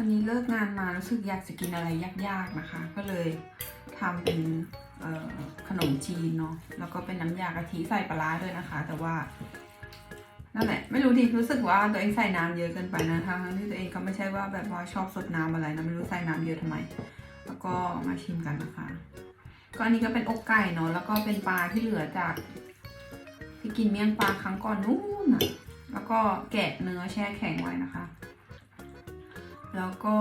วันนี้เลิกงานมารู้สึกอยากจะกินอะไรยากๆนะคะ ก็เลยทำเป็นขนมจีนเนาะแล้วก็เป็นน้ำยากะทิใส่ปลาร้าด้วยนะคะ แต่ว่านั่นแหละไม่รู้ดิรู้สึกว่าตัวเองใส่น้ำเยอะเกินไปนะทั้งที่ตัวเองก็ไม่ใช่ว่าแบบว่าชอบสดน้ำอะไรนะไม่รู้ใส่น้ำเยอะทำไม แล้วก็มาชิมกันนะคะ ก็อันนี้ก็เป็นอกไก่เนาะแล้วก็เป็นปลาที่เหลือจาก ที่กินเมี่ยงปลาครั้งก่อนนู้นนะแล้วก็แกะเนื้อแช่แข็งไว้นะคะ แล้วก็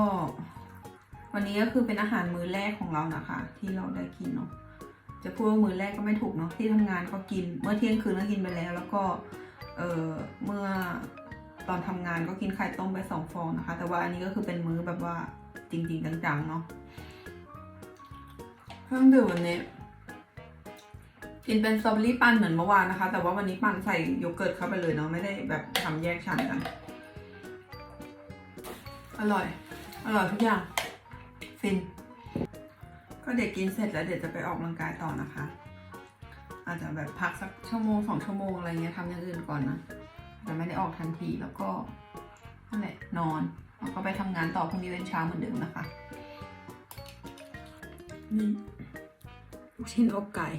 วันนี้ก็คือเป็นอาหารมื้อแรกของเรานะคะ ที่เราได้กินเนาะจะพูดว่ามื้อแรกก็ไม่ถูกเนาะที่ทำงานก็กิน เมื่อเที่ยงคืนก็กินไปแล้ว แล้วก็เออเมื่อตอนทำงานก็กินไข่ต้มไปสองฟองนะคะ แต่ว่าอันนี้ก็คือเป็นมื้อแบบว่าจริง ๆ จังๆเนาะเครื่องดื่มวันนี้กินเป็นสตรอเบอรี่ปั่นเหมือนเมื่อวานนะคะ แต่ว่าวันนี้ปั่นใส่โยเกิร์ตเข้าไปเลยเนาะไม่ได้แบบทำแยกชั้นกัน อร่อย อร่อยทุกอย่าง ฟิน ก็เด็กกินเสร็จแล้วเดี๋ยวจะไปออกกำลังกายต่อนะคะ อาจจะแบบพักสักชั่วโมงสองชั่วโมงอะไรเงี้ยทำอย่างอื่นก่อนนะแต่ไม่ได้ออกทันทีแล้วก็นั่นแหละนอนแล้วก็ไปทำงานต่อพรุ่งนี้เป็นเช้าเหมือนเดิมนะคะนี่ลูกชิ้นอกไก่